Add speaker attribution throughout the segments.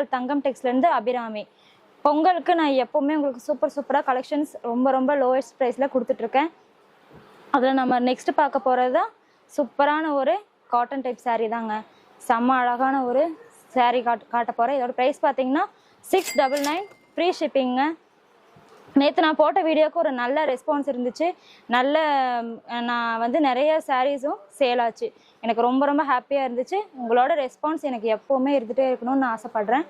Speaker 1: உங்கள் தங்கம் டெக்ஸ்லேருந்து அபிராமி. பொங்கலுக்கு நான் எப்போவுமே உங்களுக்கு சூப்பர் சூப்பராக கலெக்ஷன்ஸ் ரொம்ப ரொம்ப லோயஸ்ட் ப்ரைஸில் கொடுத்துட்ருக்கேன். அதில் நம்ம நெக்ஸ்ட் பார்க்க போகிறது தான் சூப்பரான ஒரு காட்டன் டைப் சாரீ தாங்க. செம்ம அழகான ஒரு சாரீ காட் காட்ட போகிறேன் இதோட ப்ரைஸ் பார்த்தீங்கன்னா six double nine free shipping நேற்று நான் போட்ட வீடியோக்கு ஒரு நல்ல ரெஸ்பான்ஸ் இருந்துச்சு. நல்ல நான் வந்து நிறைய சாரீஸும் சேல் ஆச்சு. எனக்கு ரொம்ப ரொம்ப ஹாப்பியாக இருந்துச்சு. உங்களோட ரெஸ்பான்ஸ் எனக்கு எப்போவுமே இருந்துகிட்டே இருக்கணும்னு நான் ஆசைப்பட்றேன்.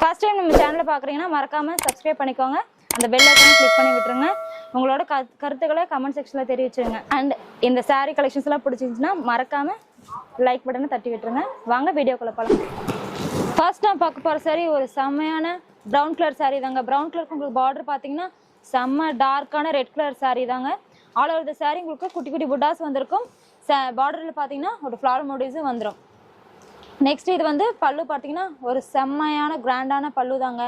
Speaker 1: ஃபர்ஸ்ட் டைம் நம்ம சேனலை பார்க்குறீங்கன்னா மறக்காமல் சப்ஸ்கிரைப் பண்ணிக்கோங்க. அந்த பெல் ஐக்கனை கிளிக் பண்ணி விட்டுருங்க. உங்களோட க கருத்துக்களை கமெண்ட் செக்ஷனில் தெரிவிச்சுருங்க அண்ட் இந்த சாரீ கலெக்ஷன்ஸ்லாம் பிடிச்சிருந்துச்சுன்னா மறக்காமல் லைக் பட்டனை தட்டி விட்டுருங்க. வாங்க வீடியோக்குள்ளே பழம் ஃபர்ஸ்ட் நான் பார்க்க போகிற சாரி ஒரு செம்மையான ப்ரௌன் கலர் saree தாங்க. ப்ரௌன் கலருக்கு உங்களுக்கு பார்டர் பார்த்தீங்கன்னா செம்ம டார்க்கான ரெட் கலர் சாரீ தாங்க. ஆல் ஓவர் த சாரீ உங்களுக்கு குட்டி குட்டி புட்டாஸ் வந்திருக்கும். பார்டரில் பார்த்தீங்கன்னா ஒரு ஃப்ளவர் மோடிஸும் வந்துடும் நெக்ஸ்ட் இது வந்து பல்லு பார்த்தீங்கன்னா ஒரு செம்மையான கிராண்டான பல்லு தாங்க.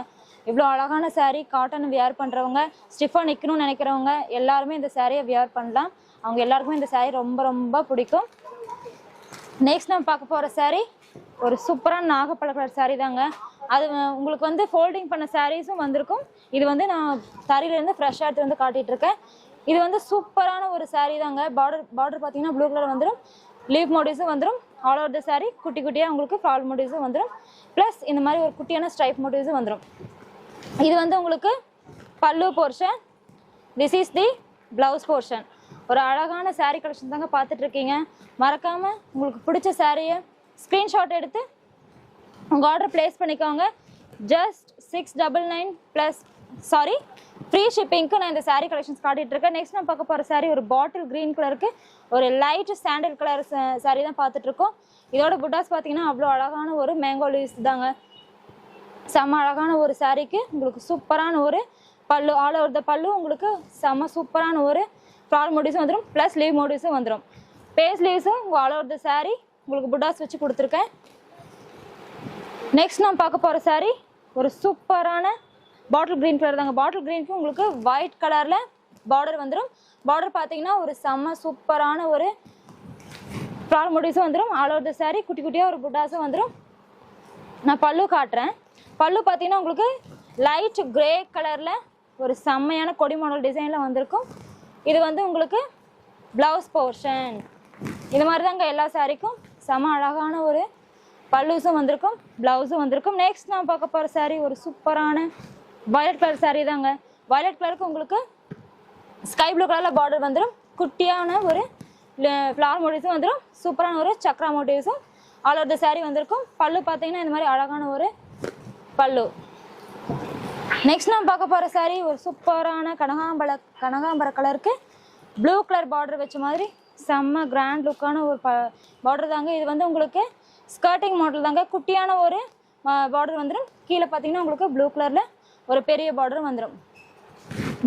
Speaker 1: இவ்வளோ அழகான சாரீ காட்டன் வியர் பண்ணுறவங்க ஸ்டிஃபாக நிற்கணும்னு நினைக்கிறவங்க எல்லாருமே இந்த சாரியை வியர் பண்ணலாம். அவங்க எல்லாருக்குமே இந்த சாரீ ரொம்ப ரொம்ப பிடிக்கும். நெக்ஸ்ட் நம்ம பார்க்க போகிற சாரீ ஒரு சூப்பரான நாகப்பழ கலர் சாரீ தாங்க. அது உங்களுக்கு வந்து ஃபோல்டிங் பண்ண சாரீஸும் வந்திருக்கும். இது வந்து நான் தறியிலேருந்து ஃப்ரெஷ்ஷாக எடுத்து வந்து காட்டிகிட்டு இருக்கேன் இது வந்து சூப்பரான ஒரு சாரீ தாங்க. பார்டர் பார்டர் பார்த்தீங்கன்னா ப்ளூ கலர் வந்துடும் லீவ் மோடிஸும் வந்துடும் ஆல் ஓவர் த சாரீ குட்டி குட்டியாக உங்களுக்கு ஃபால் மோடிஸும் வந்துடும் ப்ளஸ் இந்த மாதிரி ஒரு குட்டியான ஸ்ட்ரைப் மோடிஸும் வந்துடும் இது வந்து உங்களுக்கு pallu portion this is the blouse portion ஒரு அழகான சாரீ கலெக்ஷன் தாங்க பார்த்துட்ருக்கீங்க மறக்காமல் உங்களுக்கு பிடிச்ச சாரியை ஸ்க்ரீன்ஷாட் எடுத்து உங்கள் ஆர்டர் ப்ளேஸ் பண்ணிக்கோங்க. Just six double nine plus sorry free ஷிப்பிங்க்கு நான் இந்த சாரீ கலெக்ஷன்ஸ் காட்டிகிட்டு இருக்கேன். நெக்ஸ்ட் நான் பார்க்க போகிற சாரீ ஒரு பாட்டில் க்ரீன் கலருக்கு ஒரு லைட் சாண்டல் கலர் சாரீ தான் பார்த்துட்ருக்கோம் இதோட புட்டாஸ் பார்த்தீங்கன்னா அவ்வளோ அழகான ஒரு மேங்கோ லீவ்ஸ் தாங்க. செம்ம அழகான ஒரு சாரீக்கு உங்களுக்கு சூப்பரான ஒரு பல்லு ஆல் ஓவர் த பல்லு உங்களுக்கு செம்ம சூப்பரான ஒரு ஃப்ளார் மோடிஸும் வந்துடும் ப்ளஸ் லீவ் மோடிஸும் வந்துடும் பேஸ் லீவ்ஸும் உங்கள் ஆல் ஓவர் த சாரீ உங்களுக்கு புட்டாஸ் வச்சு கொடுத்துருக்கேன். நெக்ஸ்ட் நான் பார்க்க போகிற saree ஒரு சூப்பரான பாட்டில் க்ரீன் கலர் தாங்க. பாட்டில் க்ரீனுக்கு உங்களுக்கு ஒயிட் கலரில் பார்டர் வந்துடும் பார்டர் பார்த்தீங்கன்னா ஒரு செம்ம சூப்பரான ஒரு ஃப்ளார் முடிஸும் வந்துடும் ஆல் ஓவர் த saree குட்டி குட்டியாக ஒரு புட்டாஸும் வந்துடும் நான் பல்லு காட்டுறேன். பல்லு பார்த்தீங்கன்னா உங்களுக்கு லைட் கிரே கலரில் ஒரு செம்மையான கொடி மாடல் டிசைனில் வந்திருக்கும். இது வந்து உங்களுக்கு ப்ளவுஸ் போர்ஷன் இது மாதிரி தாங்க எல்லா சாரீக்கும் செம அழகான ஒரு பல்லூஸும் வந்திருக்கும் ப்ளவுஸும் வந்திருக்கும். நெக்ஸ்ட் நான் பார்க்க போகிற சாரீ ஒரு சூப்பரான வயலட் கலர் சாரீ தாங்க. வயலட் கலருக்கு உங்களுக்கு ஸ்கை ப்ளூ கலரில் பார்டர் வந்துடும் குட்டியான ஒரு ஃப்ளவர் மோட்டிவ்ஸும் வந்துடும் சூப்பரான ஒரு சக்ரா மோட்டிவ்ஸும் ஆல் ஓவர் த சாரீ வந்திருக்கும். பல்லு பார்த்தீங்கன்னா இந்த மாதிரி அழகான ஒரு பல்லு. நெக்ஸ்ட் நான் பார்க்க போகிற சாரீ ஒரு சூப்பரான கனகாம்பர கனகாம்பர கலருக்கு ப்ளூ கலர் பார்டர் வச்ச மாதிரி செம்ம கிராண்ட் லுக்கான ஒரு ப பார்டர் தாங்க. இது வந்து உங்களுக்கு ஸ்கர்ட்டிங் மாடல் தாங்க. குட்டியான ஒரு பார்டர் வந்துடும் கீழே பார்த்தீங்கன்னா உங்களுக்கு ப்ளூ கலரில் ஒரு பெரிய பார்டர் வந்துடும்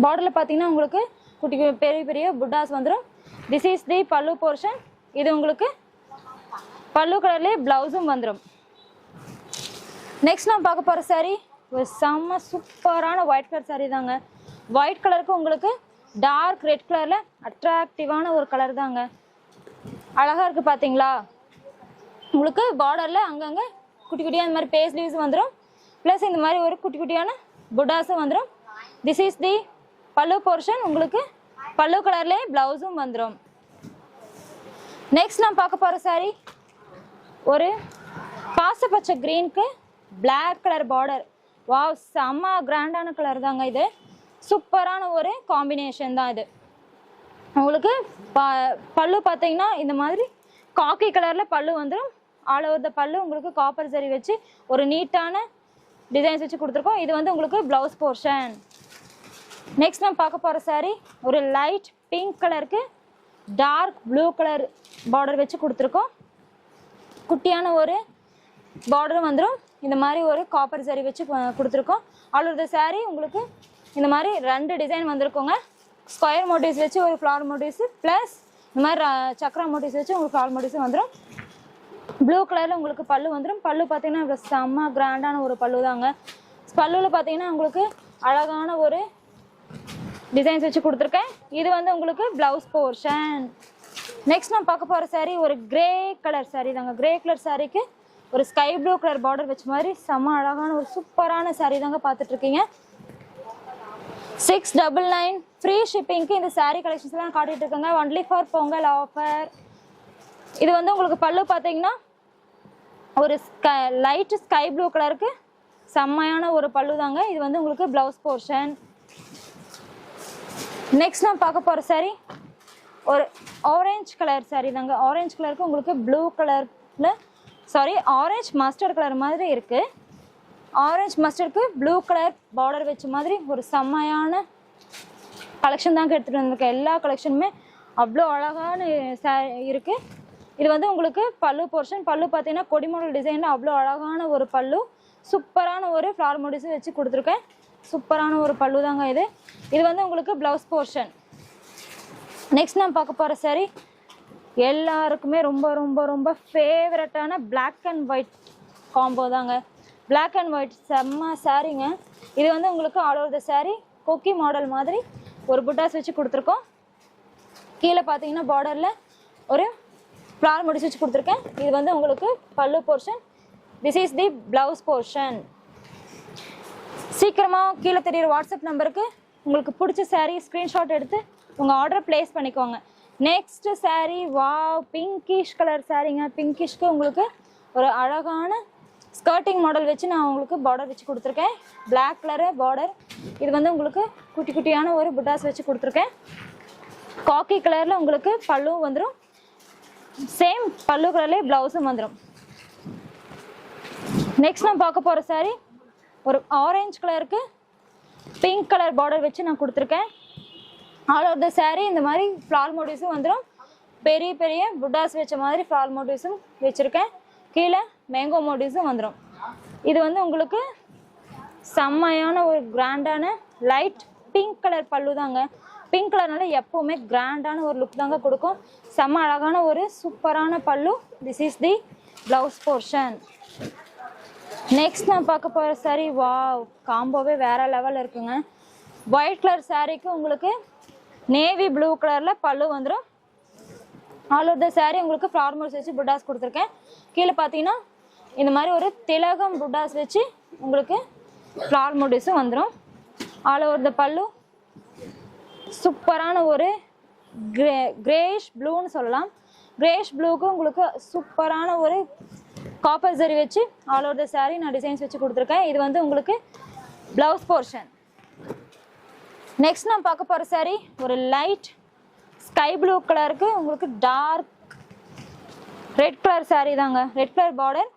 Speaker 1: பார்டரில் பார்த்தீங்கன்னா உங்களுக்கு குட்டி பெரிய பெரிய புட்டாஸ் வந்துடும் திஸ் இஸ் தி பல்லு போர்ஷன் இது உங்களுக்கு பல்லு கலர்லேயே ப்ளவுஸும் வந்துடும் நெக்ஸ்ட் நான் பார்க்க போகிற சாரீ ஒரு செம்ம சூப்பரான ஒயிட் கலர் சாரீ தாங்க. ஒயிட் கலருக்கு உங்களுக்கு டார்க் ரெட் கலரில் அட்ராக்டிவான ஒரு கலர் தாங்க. அழகாக இருக்குது பார்த்தீங்களா உங்களுக்கு பார்டரில் அங்கங்கே குட்டி குட்டியாக இந்த மாதிரி பேஸ் லீவ்ஸ் வந்துடும் ப்ளஸ் இந்த மாதிரி ஒரு குட்டி குட்டியான புட்டாஸும் வந்துடும் திஸ் இஸ் தி பல்லு போர்ஷன் உங்களுக்கு பல்லு கலர்லேயே ப்ளவுஸும் வந்துடும் நெக்ஸ்ட் நான் பார்க்க போகிற சாரி ஒரு பாசப்பச்சை க்ரீனுக்கு பிளாக் கலர் பார்டர் வாவ் செம்ம கிராண்டான கலர் தாங்க இது. சூப்பரான ஒரு காம்பினேஷன் தான் இது. உங்களுக்கு ப பல்லு பார்த்தீங்கன்னா இந்த மாதிரி காக்கி கலரில் பல்லு வந்துடும் ஆல் ஓவர் த பல்லு உங்களுக்கு காப்பர் சரி வச்சு ஒரு நீட்டான டிசைன்ஸ் வச்சு கொடுத்துருக்கோம். இது வந்து உங்களுக்கு ப்ளவுஸ் போர்ஷன் நெக்ஸ்ட் நம்ம பார்க்க போகிற சாரீ ஒரு லைட் பிங்க் கலருக்கு டார்க் ப்ளூ கலர் பார்டர் வச்சு கொடுத்துருக்கோம். குட்டியான ஒரு பார்டரும் வந்துடும் இந்த மாதிரி ஒரு காப்பர் சரி வச்சு கொடுத்துருக்கோம். ஆல் ஓவர் த உங்களுக்கு இந்த மாதிரி ரெண்டு டிசைன் வந்திருக்கோங்க. ஸ்கொயர் மோட்டிவ்ஸ் வச்சு ஒரு ஃப்ளார் மோட்டிவ்ஸு ப்ளஸ் இந்த மாதிரி சக்கரா மோட்டிவ்ஸ் வச்சு உங்களுக்கு ஃப்ளார் மோட்டிவ்ஸும் வந்துடும் ப்ளூ கலரில் உங்களுக்கு பல்லு வந்துடும் பல்லு பார்த்தீங்கன்னா செம்ம கிராண்டான ஒரு பல்லு தாங்க. பல்லுவில் பார்த்தீங்கன்னா உங்களுக்கு அழகான ஒரு டிசைன்ஸ் வச்சு கொடுத்துருக்கேன். இது வந்து உங்களுக்கு ப்ளவுஸ் போர்ஷன் நெக்ஸ்ட் நான் பார்க்க போகிற saree ஒரு கிரே கலர் saree தாங்க. கிரே கலர் சாரீக்கு ஒரு ஸ்கை ப்ளூ கலர் பார்டர் வச்ச மாதிரி செம்ம அழகான ஒரு சூப்பரான saree தாங்க பார்த்துட்ருக்கீங்க. சிக்ஸ் டபுள் நைன் ஃப்ரீ ஷிப்பிங்க்கு இந்த சாரீ கலெக்ஷன்ஸ்லாம் காட்டிகிட்டு இருக்கேங்க ஒன்லி ஃபார் பொங்கல் ஆஃபர் இது வந்து உங்களுக்கு பல்லு பார்த்தீங்கன்னா ஒரு ஸ்கை லைட் ஸ்கை ப்ளூ கலருக்கு செம்மையான ஒரு பல்லு தாங்க இது வந்து உங்களுக்கு ப்ளவுஸ் போர்ஷன் நெக்ஸ்ட் நான் பார்க்க போகிற சாரி ஒரு ஆரஞ்சு கலர் சாரி தாங்க. ஆரஞ்சு கலருக்கு உங்களுக்கு ப்ளூ கலரில் சாரி ஆரஞ்சு மஸ்டர்ட் கலர் மாதிரி இருக்குது ஆரஞ்சு மஸ்டர்டுக்கு ப்ளூ கலர் பார்டர் வச்ச மாதிரி ஒரு செம்மையான கலெக்ஷன் தாங்க எடுத்துகிட்டு வந்திருக்கேன். எல்லா கலெக்ஷனுமே அவ்வளோ அழகான சே இருக்குது இது வந்து உங்களுக்கு பல்லு போர்ஷன் பல்லு பார்த்தீங்கன்னா கொடிமடல் டிசைனில் அவ்வளோ அழகான ஒரு பல்லு. சூப்பரான ஒரு ஃப்ளார் மோடிஸ் வச்சு கொடுத்துருக்கேன். சூப்பரான ஒரு பல்லு தாங்க இது. இது வந்து உங்களுக்கு ப்ளவுஸ் போர்ஷன் நெக்ஸ்ட் நான் பார்க்க போகிற saree எல்லாருக்குமே ரொம்ப ரொம்ப ரொம்ப ஃபேவரட்டான பிளாக் அண்ட் ஒயிட் காம்போ தாங்க. பிளாக் அண்ட் ஒயிட் செம்ம சாரீங்க இது வந்து உங்களுக்கு ஆல் ஓவர் த சாரீ கொக்கி மாடல் மாதிரி ஒரு புட்டாஸ் வச்சு கொடுத்துருக்கோம். கீழே பார்த்தீங்கன்னா பார்டரில் ஒரு ஃப்ளார் முடிச்சு வச்சு கொடுத்துருக்கேன். இது வந்து உங்களுக்கு pallu portion this is the blouse portion சீக்கிரமாக கீழே தெரியுற வாட்ஸ்அப் நம்பருக்கு உங்களுக்கு பிடிச்ச சாரீ ஸ்க்ரீன்ஷாட் எடுத்து உங்கள் ஆர்டர் ப்ளேஸ் பண்ணிக்கோங்க. நெக்ஸ்ட் சாரீ வா பிங்கிஷ் கலர் சாரீங்க பிங்கிஷ்க்கு உங்களுக்கு ஒரு அழகான ஸ்கர்ட்டிங் மாடல் வச்சு நான் உங்களுக்கு பார்டர் வச்சு கொடுத்துருக்கேன். பிளாக் கலரு பார்டர் இது வந்து உங்களுக்கு குட்டி குட்டியான ஒரு புட்டாஸ் வச்சு கொடுத்துருக்கேன். காக்கி கலரில் உங்களுக்கு பல்லுவும் வந்துடும் சேம் பல்லு கலர்லேயே ப்ளவுஸும் வந்துடும் நெக்ஸ்ட் நான் பார்க்க போகிற saree ஒரு ஆரஞ்சு கலருக்கு பிங்க் கலர் பார்டர் வச்சு நான் கொடுத்துருக்கேன். ஆல் ஓவர் த saree இந்த மாதிரி ஃப்ளார் மோட்டிவ்ஸும் வந்துடும் பெரிய பெரிய புட்டாஸ் வச்ச மாதிரி ஃப்ளார் மோட்டிவ்ஸும் வச்சுருக்கேன். கீழே மேங்கோ மோட்டிவ்ஸும் வந்துடும் இது வந்து உங்களுக்கு செம்மையான ஒரு கிராண்டான லைட் பிங்க் கலர் பல்லு தாங்க. பிங்க் கலர்னால எப்போவுமே கிராண்டான ஒரு லுக் தாங்க கொடுக்கும். செம்ம அழகான ஒரு சூப்பரான pallu. This is the blouse portion next நான் பார்க்க போகிற சாரி வாவ் காம்போவே வேற லெவலில் இருக்குங்க. ஒயிட் கலர் சாரீக்கு உங்களுக்கு நேவி ப்ளூ கலரில் பல்லு வந்துடும் ஆல் ஓவர் த சாரீ உங்களுக்கு ஃபார்மல்ஸ் வச்சு புட்டாஸ் கொடுத்துருக்கேன். கீழே பார்த்தீங்கன்னா இந்த மாதிரி ஒரு திலகம் புட்டாஸ் வச்சு உங்களுக்கு ஃப்ளார் முடிஸும் வந்துடும் ஆல் ஓவர் த பல்லு. சூப்பரான ஒரு கிரே கிரேஷ் ப்ளூன்னு சொல்லலாம். கிரேஷ் ப்ளூக்கு உங்களுக்கு சூப்பரான ஒரு காப்பர் சரி வச்சு ஆல் ஓவர் த saree நான் டிசைன்ஸ் வச்சு கொடுத்துருக்கேன். இது வந்து உங்களுக்கு ப்ளவுஸ் போர்ஷன் நெக்ஸ்ட் நான் பார்க்க போகிற saree ஒரு லைட் ஸ்கை ப்ளூ கலருக்கு உங்களுக்கு டார்க் ரெட் கலர் saree தாங்க. ரெட் கலர் பார்டர்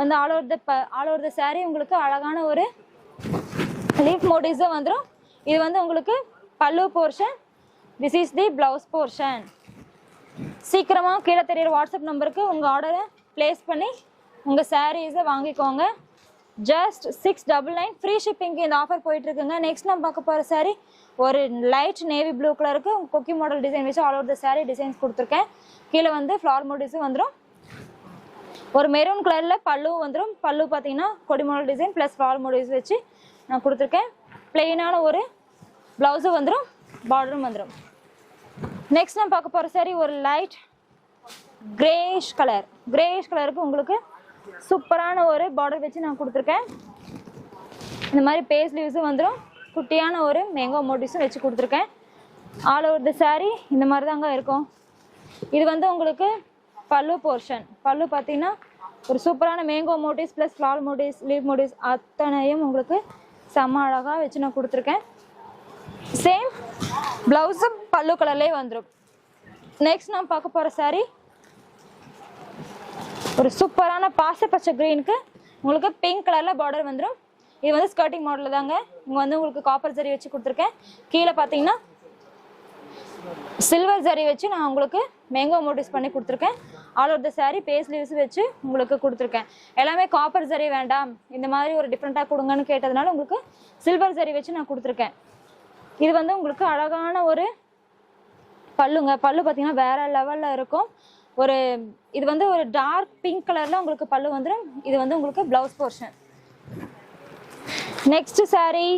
Speaker 1: வந்து all over the all over the saree உங்களுக்கு அழகான ஒரு லீஃப் மோட்டிவ்ஸும் வந்துடும் இது வந்து உங்களுக்கு pallu portion this is the blouse portion சீக்கிரமாக கீழே தெரியுற வாட்ஸ்அப் நம்பருக்கு உங்கள் ஆர்டரை ப்ளேஸ் பண்ணி உங்கள் சாரீஸை வாங்கிக்கோங்க. Just six double nine free ஷிப்பிங்க்கு இந்த ஆஃபர் போயிட்டுருக்குங்க. நெக்ஸ்ட் நான் பார்க்க போகிற சாரீ ஒரு லைட் நேவி ப்ளூ கலருக்கு கொக்கி மாடல் டிசைன் வச்சு all over the saree designs கொடுத்துருக்கேன். கீழே வந்து ஃப்ளார் மோடிஸும் வந்துடும் ஒரு மெரூன் கலரில் பல்லுவும் வந்துடும் பல்லு பார்த்தீங்கன்னா கொடி model design plus floral motifs வச்சு நான் கொடுத்துருக்கேன். பிளெயினான ஒரு ப்ளவுஸும் வந்துடும் பார்டரும் வந்துடும் நெக்ஸ்ட் நான் பார்க்க போகிற சாரி ஒரு லைட் கிரேஷ் கலர் கிரேஷ் கலருக்கு உங்களுக்கு சூப்பரான ஒரு பார்டர் வச்சு நான் கொடுத்துருக்கேன். இந்த மாதிரி பேஸ் லீவ்ஸும் வந்துடும் குட்டியான ஒரு மேங்கோ மோட்டிவ்ஸும் வச்சு கொடுத்துருக்கேன். ஆல் ஓவர் த saree இந்த மாதிரி தாங்க இருக்கும். இது வந்து உங்களுக்கு பல்லு போர்ஷன் பல்லு பார்த்தீங்கன்னா ஒரு சூப்பரான mango motifs plus floral motifs leaf motifs அத்தனையும் உங்களுக்கு செம்ம அழகாக வச்சு நான் கொடுத்துருக்கேன். சேம் ப்ளவுஸும் பல்லு கலர்லேயே வந்துடும் நெக்ஸ்ட் நான் பார்க்க போகிற saree ஒரு சூப்பரான பாசப்பச்சை க்ரீனுக்கு உங்களுக்கு பிங்க் கலரில் பார்டர் வந்துடும் இது வந்து ஸ்கர்ட்டிங் மாடலில் தாங்க. இங்கே வந்து உங்களுக்கு காப்பர் ஜரி வச்சு கொடுத்துருக்கேன். கீழே பார்த்தீங்கன்னா சில்வர் ஜரி வச்சு நான் உங்களுக்கு மேங்கோ மோட்டிஸ் பண்ணி கொடுத்துருக்கேன். All over the saree base leaves வச்சு உங்களுக்கு கொடுத்துருக்கேன். எல்லாமே காப்பர் ஜரி வேண்டாம். இந்த மாதிரி ஒரு டிஃப்ரெண்ட்டாக கொடுங்கன்னு கேட்டதுனால உங்களுக்கு சில்வர் ஜரி வச்சு நான் கொடுத்துருக்கேன். இது வந்து உங்களுக்கு அழகான ஒரு பல்லுங்க. பல்லு பார்த்தீங்கன்னா வேற லெவலில் இருக்கும். ஒரு இது வந்து ஒரு டார்க் பிங்க் கலரில் உங்களுக்கு பல்லு வந்துடும் இது வந்து உங்களுக்கு ப்ளவுஸ் போர்ஷன் நெக்ஸ்ட் saree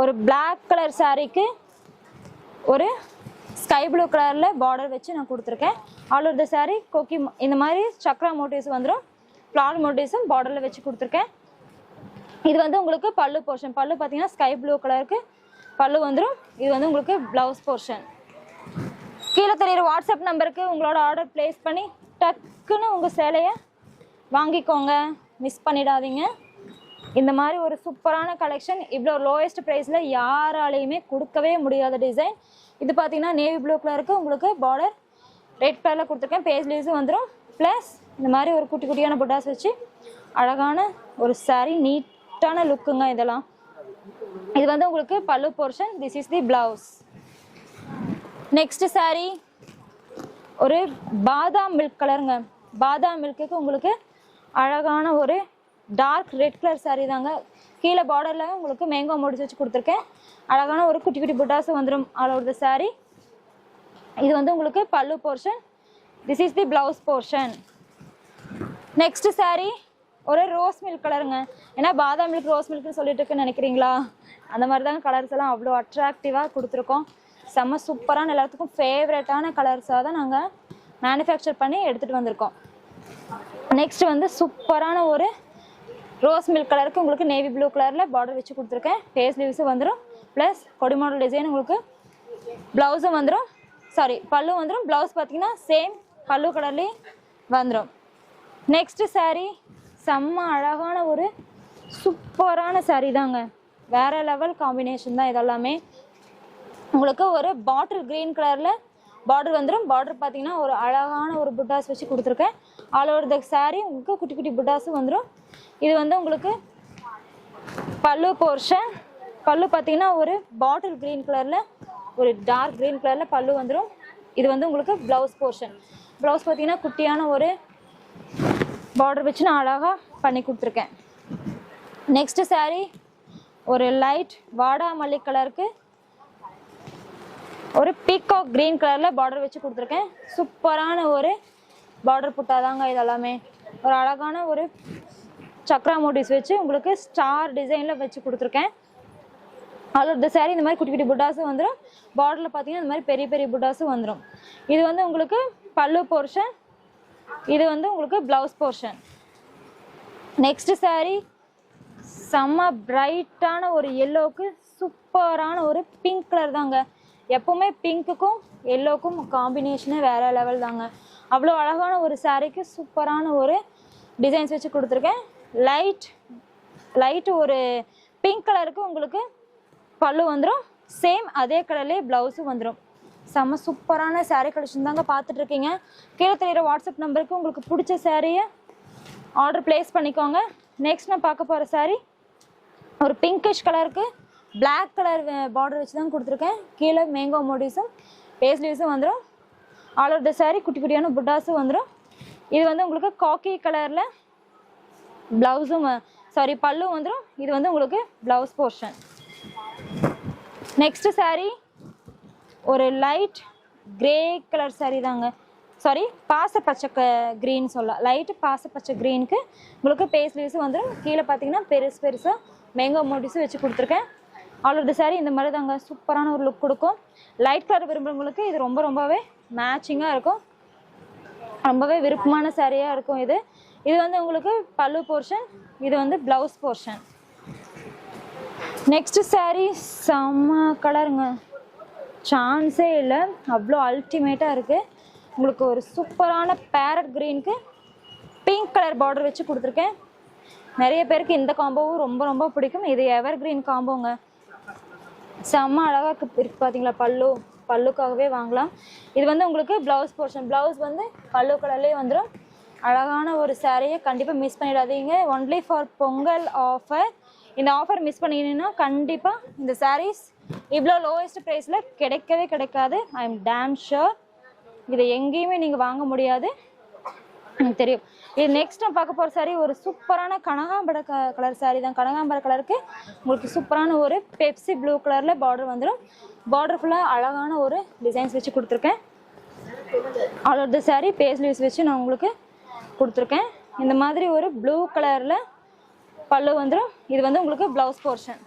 Speaker 1: ஒரு பிளாக் கலர் சாரீக்கு ஒரு ஸ்கை ப்ளூ கலரில் பார்டர் வச்சு நான் கொடுத்துருக்கேன். ஆல் ஓவர் த saree கொக்கி இந்த மாதிரி சக்ரா மோட்டிவ்ஸ் வந்துடும் ஃப்ளார் மோட்டிவ்ஸும் பார்டரில் வச்சு கொடுத்துருக்கேன். இது வந்து உங்களுக்கு பல்லு போர்ஷன் பல்லு பார்த்தீங்கன்னா ஸ்கை ப்ளூ கலருக்கு பல்லு வந்துடும் இது வந்து உங்களுக்கு ப்ளவுஸ் போர்ஷன் கீழே தெரியுற வாட்ஸ்அப் நம்பருக்கு உங்களோட ஆர்டர் ப்ளேஸ் பண்ணி டக்குன்னு உங்கள் சேலையை வாங்கிக்கோங்க. மிஸ் பண்ணிடாதீங்க. இந்த மாதிரி ஒரு சூப்பரான கலெக்ஷன் இவ்வளோ லோயஸ்ட் ப்ரைஸில் யாராலையுமே கொடுக்கவே முடியாத டிசைன் இது பார்த்தீங்கன்னா நேவி ப்ளூ கலருக்கு உங்களுக்கு பார்டர் ரெட் கலரில் கொடுத்துருக்கேன். பேஸ்லீவ்ஸும் வந்துடும் ப்ளஸ் இந்த மாதிரி ஒரு குட்டி குட்டியான புட்டாஸ் வச்சு அழகான ஒரு சாரீ நீட்டான லுக்குங்க இதெல்லாம். இது வந்து உங்களுக்கு pallu portion this is the blouse next saree. ஒரு பாதாம் மில்க் கலருங்க பாதாம் மில்க்குக்கு உங்களுக்கு அழகான ஒரு டார்க் ரெட் கலர் saree தாங்க. கீழே பார்டரில் உங்களுக்கு மேங்கோ முடிச்சு வச்சு கொடுத்துருக்கேன். அழகான ஒரு குட்டி குட்டி புட்டாஸ் வந்துடும் ஆல் ஓவர் த இது வந்து உங்களுக்கு pallu portion this is the blouse portion next saree ஒரு ரோஸ் மில்க் கலருங்க ஏன்னா பாதாம் மில்க் ரோஸ் மில்க்னு சொல்லிட்டு இருக்குன்னு நினைக்கிறீங்களா? அந்த மாதிரி தாங்க கலர்ஸ் எல்லாம் அவ்வளோ அட்ராக்டிவாக கொடுத்துருக்கோம். செம்ம சூப்பரான எல்லாத்துக்கும் ஃபேவரட்டான கலர்ஸாக தான் நாங்கள் மேனுஃபேக்சர் பண்ணி எடுத்துகிட்டு வந்திருக்கோம். நெக்ஸ்ட் வந்து சூப்பரான ஒரு ரோஸ் மில்க் கலருக்கு உங்களுக்கு நேவி ப்ளூ கலரில் பார்டர் வச்சு கொடுத்துருக்கேன். ஃபேஸ் லீவ்ஸும் வந்துடும் ப்ளஸ் கொடி மாடல் டிசைன் உங்களுக்கு ப்ளவுஸும் வந்துடும் சாரி பல்லு வந்துடும் ப்ளவுஸ் பார்த்தீங்கன்னா சேம் பல்லு கலர்லேயும் வந்துடும் நெக்ஸ்ட்டு சாரீ செம்ம அழகான ஒரு சூப்பரான சாரீ தாங்க. வேற லெவல் காம்பினேஷன் தான் இதெல்லாமே. உங்களுக்கு ஒரு பாட்டில் க்ரீன் கலரில் பார்டர் வந்துடும் பார்டர் பார்த்தீங்கன்னா ஒரு அழகான ஒரு புட்டாஸ் வச்சு கொடுத்துருக்கேன். ஆல் ஓவர் த சாரீ உங்களுக்கு குட்டி குட்டி புட்டாஸும் வந்துடும் இது வந்து உங்களுக்கு பல்லு போர்ஷன் பல்லு பார்த்தீங்கன்னா ஒரு பாட்டில் க்ரீன் கலரில் ஒரு டார்க் க்ரீன் கலரில் பல்லு வந்துடும் இது வந்து உங்களுக்கு ப்ளவுஸ் போர்ஷன் ப்ளவுஸ் பார்த்தீங்கன்னா குட்டியான ஒரு பார்டர் வச்சு நான் அழகாக பண்ணி கொடுத்துருக்கேன். நெக்ஸ்ட் சாரீ ஒரு லைட் வாடாமல்லி கலருக்கு ஒரு பீகாக் க்ரீன் கலரில் பார்டர் வச்சு கொடுத்துருக்கேன். சூப்பரான ஒரு பார்டர் புட்டாதாங்க இதெல்லாமே ஒரு அழகான ஒரு சக்ரா மோட்டிவ்ஸ் வச்சு உங்களுக்கு ஸ்டார் டிசைனில் வச்சு கொடுத்துருக்கேன். ஆல் ஓவர் த saree இந்த மாதிரி குட்டி குட்டி புட்டாஸும் வந்துடும் பார்டரில் பார்த்தீங்கன்னா இந்த மாதிரி பெரிய பெரிய புட்டாஸும் வந்துடும் இது வந்து உங்களுக்கு பல்லு போர்ஷன் இது வந்து உங்களுக்கு ப்ளவுஸ் போர்ஷன் நெக்ஸ்ட் saree செம்ம பிரைட்டான ஒரு எல்லோவுக்கு சூப்பரான ஒரு பிங்க் கலர் தாங்க. எப்பவுமே பிங்க்குக்கும் எல்லோக்கும் காம்பினேஷனே வேற லெவல் தாங்க. அவ்வளோ அழகான ஒரு சாரீக்கு சூப்பரான ஒரு டிசைன்ஸ் வச்சு கொடுத்துருக்கேன். லைட் லைட் ஒரு பிங்க் கலருக்கு உங்களுக்கு பல்லு வந்துடும் சேம் அதே கலர்லேயே ப்ளவுஸும் வந்துடும் செம்ம சூப்பரான சேரீ கலெக்ஷன் தாங்க பார்த்துட்டு இருக்கீங்க கீழே தெரியுற வாட்ஸ்அப் நம்பருக்கு உங்களுக்கு பிடிச்ச சாரியை ஆர்டர் ப்ளேஸ் பண்ணிக்கோங்க. நெக்ஸ்ட் நான் பார்க்க போகிற சாரீ ஒரு பிங்கிஷ் கலருக்கு பிளாக் கலர் பார்டர் வச்சு தான் கொடுத்துருக்கேன். கீழே மேங்கோ மோடிஸும் பேஸ்லீவ்ஸும் வந்துடும் ஆல் ஓவர் த சாரீ குட்டி குட்டியான புட்டாஸும் வந்துடும் இது வந்து உங்களுக்கு காக்கி கலரில் ப்ளவுஸும் சாரி பல்லும் வந்துடும் இது வந்து உங்களுக்கு ப்ளவுஸ் போர்ஷன் நெக்ஸ்ட் சாரீ ஒரு லைட் கிரே கலர் saree தாங்க. சாரி க க்ரீன் சொல்லலாம் லைட்டு பாசப்பச்சை க்ரீனுக்கு உங்களுக்கு பேஸ்லீவ்ஸும் வந்துடும் கீழே பார்த்தீங்கன்னா பெருசு பெருசாக மேங்கோ மோட்டிஸும் வச்சு கொடுத்துருக்கேன். ஆல் ஓவர் த இந்த மாதிரி தாங்க. சூப்பரான ஒரு லுக் கொடுக்கும். லைட் கலர் விரும்புகிறவங்களுக்கு இது ரொம்ப ரொம்பவே மேட்சிங்காக இருக்கும். ரொம்பவே விருப்பமான சாரியாக இருக்கும் இது. இது வந்து உங்களுக்கு பல்லு போர்ஷன் இது வந்து ப்ளவுஸ் போர்ஷன் நெக்ஸ்ட் saree செம்ம கலருங்க சான்ஸே இல்லை. அவ்வளோ அல்டிமேட்டாக இருக்குது உங்களுக்கு ஒரு சூப்பரான பேரட் க்ரீனுக்கு பிங்க் கலர் பார்டர் வச்சு கொடுத்துருக்கேன். நிறைய பேருக்கு இந்த காம்போவும் ரொம்ப ரொம்ப பிடிக்கும். இது எவர் கிரீன் காம்போங்க செம்ம அழகாக இருக்கு. பார்த்தீங்களா பல்லு. பல்லுக்காகவே வாங்கலாம். இது வந்து உங்களுக்கு ப்ளவுஸ் போர்ஷன் ப்ளவுஸ் வந்து பல்லு கலர்லேயே வந்துடும் அழகான ஒரு சாரியை கண்டிப்பாக மிஸ் பண்ணிடாதீங்க. ஒன்லி ஃபார் பொங்கல் ஆஃபர் இந்த ஆஃபர் மிஸ் பண்ணிங்கன்னா கண்டிப்பாக இந்த சாரீஸ் இவ்வளோ லோவஸ்ட் ப்ரைஸில் கிடைக்கவே கிடைக்காது. ஐ எம் டேம் ஷுர் இதை எங்கேயுமே நீங்கள் வாங்க முடியாது. எனக்கு தெரியும். இது நெக்ஸ்ட் நான் பார்க்க போகிற சாரி ஒரு சூப்பரான கனகாம்பர க கலர் சாரி தான். கனகாம்பர கலருக்கு உங்களுக்கு சூப்பரான ஒரு பெப்சி ப்ளூ கலரில் பார்டர் வந்துடும் பார்டர் ஃபுல்லாக அழகான ஒரு டிசைன்ஸ் வச்சு கொடுத்துருக்கேன். All over the saree base leaves வச்சு நான் உங்களுக்கு கொடுத்துருக்கேன். இந்த மாதிரி ஒரு ப்ளூ கலரில் பல்லு வந்துடும் இது வந்து உங்களுக்கு ப்ளவுஸ் போர்ஷன்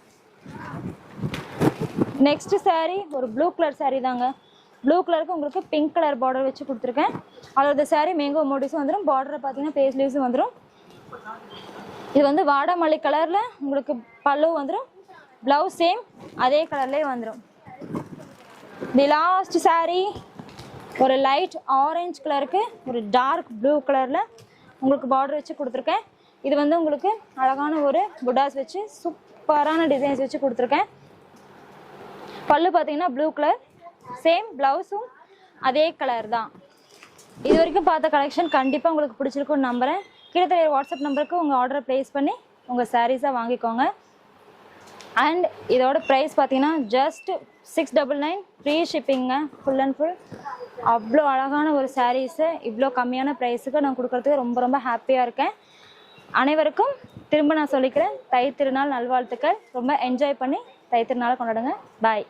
Speaker 1: நெக்ஸ்ட் சாரீ ஒரு ப்ளூ கலர் சாரீ தாங்க. ப்ளூ கலருக்கு உங்களுக்கு பிங்க் கலர் பார்டர் வச்சு கொடுத்துருக்கேன். அதோட சாரீ மேங்கோ மோட்டிஸும் வந்துடும் பார்டரை பார்த்தீங்கன்னா பேஸ் லீவ்ஸும் வந்துடும் இது வந்து வாடாமல்லி கலரில் உங்களுக்கு பல்லு வந்துடும் ப்ளவுஸ் சேம் அதே கலர்லேயே வந்துடும் தி லாஸ்ட் சாரீ ஒரு லைட் ஆரஞ்சு கலருக்கு ஒரு டார்க் ப்ளூ கலரில் உங்களுக்கு பார்டர் வச்சு கொடுத்துருக்கேன். இது வந்து உங்களுக்கு அழகான ஒரு புட்டாஸ் வச்சு சூப்பரான டிசைன்ஸ் வச்சு கொடுத்துருக்கேன். பல்லு பார்த்தீங்கன்னா ப்ளூ கலர் சேம் ப்ளவுஸும் அதே கலர் தான். இது வரைக்கும் பார்த்த கலெக்ஷன் கண்டிப்பாக உங்களுக்கு பிடிச்சிருக்கும்னு நம்புகிறேன் கீழே தெரிய வாட்ஸ்அப் நம்பருக்கு உங்கள் ஆர்டரை ப்ளேஸ் பண்ணி உங்கள் சாரீஸாக வாங்கிக்கோங்க. அண்ட் இதோட ப்ரைஸ் பார்த்தீங்கன்னா just six double nine free shipping full and full அவ்வளோ அழகான ஒரு சாரீஸை இவ்வளோ கம்மியான ப்ரைஸுக்கு நான் கொடுக்குறதுக்கு ரொம்ப ரொம்ப ஹாப்பியாக இருக்கேன். அனைவருக்கும் திரும்ப நான் சொல்லிக்கிறேன் தை திருநாள் நல்வாழ்த்துக்கள். ரொம்ப என்ஜாய் பண்ணி தை கொண்டாடுங்க பாய்